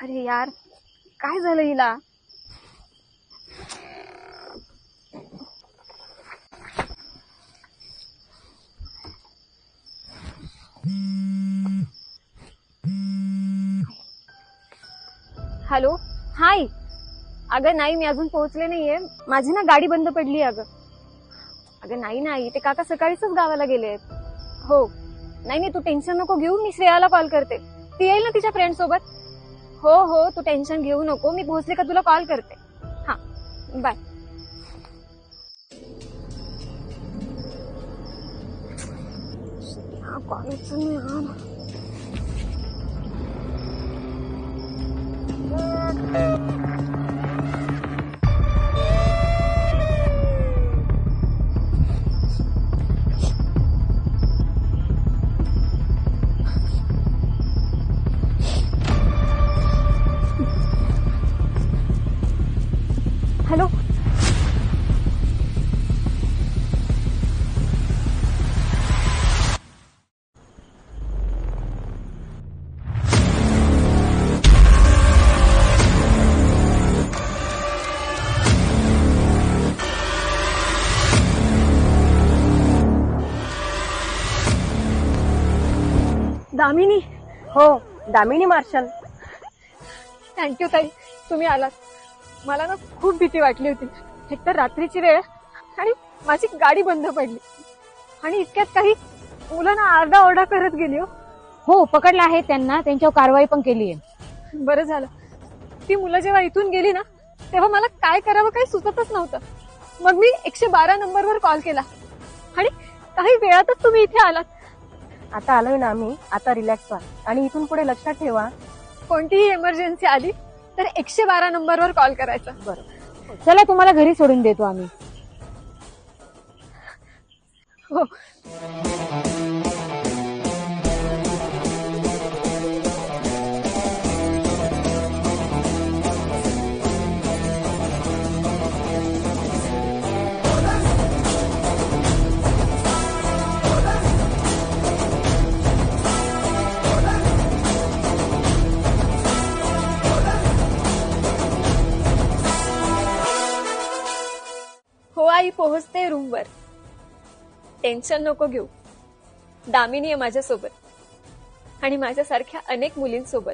अरे यार काय झालं हिला? Hello hi. अगं नाही मी अजून पोहोचले नाहीये. माझी ना गाडी बंद पडली अगं. अगं नाही नाही ते काका सकाळीच गावाला गेले आहेत. हो. नाही नाही तू टेन्शन नको घेऊ मी श्रेयाला कॉल करते. ती येईल ना तिच्या फ्रेंड सोबत? हो हो तू टेन्शन घेऊ नको मी पोहोचले का तुला कॉल करते. हा बाय कॉलेजचं हॅलो. दामिनी. हो. दामिनी मार्शल. थँक्यू ताई. तुम्ही आलात. मला ना खूप भीती वाटली होती. एकतर रात्रीची वेळ आणि माझी गाडी बंद पडली. आणि इतक्यात काही मुलं ना आरडाओरडा करत गेली हो. हो पकडला आहे त्यांना. त्यांच्यावर कारवाई पण केली आहे. बरं झालं. ती मुलं जेव्हा इथून गेली ना तेव्हा मला काय करावं काही सुचतच नव्हतं. मग मी एकशे बारा नंबरवर कॉल केला. आणि काही वेळातच तुम्ही इथे आलात. आता आलोय ना आम्ही. आता रिलॅक्स व्हा. आणि इथून पुढे लक्षात ठेवा. कोणतीही इमर्जन्सी आली तर एकशे बारा नंबरवर कॉल करायचा. बरं चला तुम्हाला घरी सोडून देतो आम्ही. हो हो. आई पोहोचते रूमवर. टेन्शन नको घेऊ. दामिनी आहे माझ्यासोबत. आणि माझ्यासारख्या अनेक मुलींसोबत.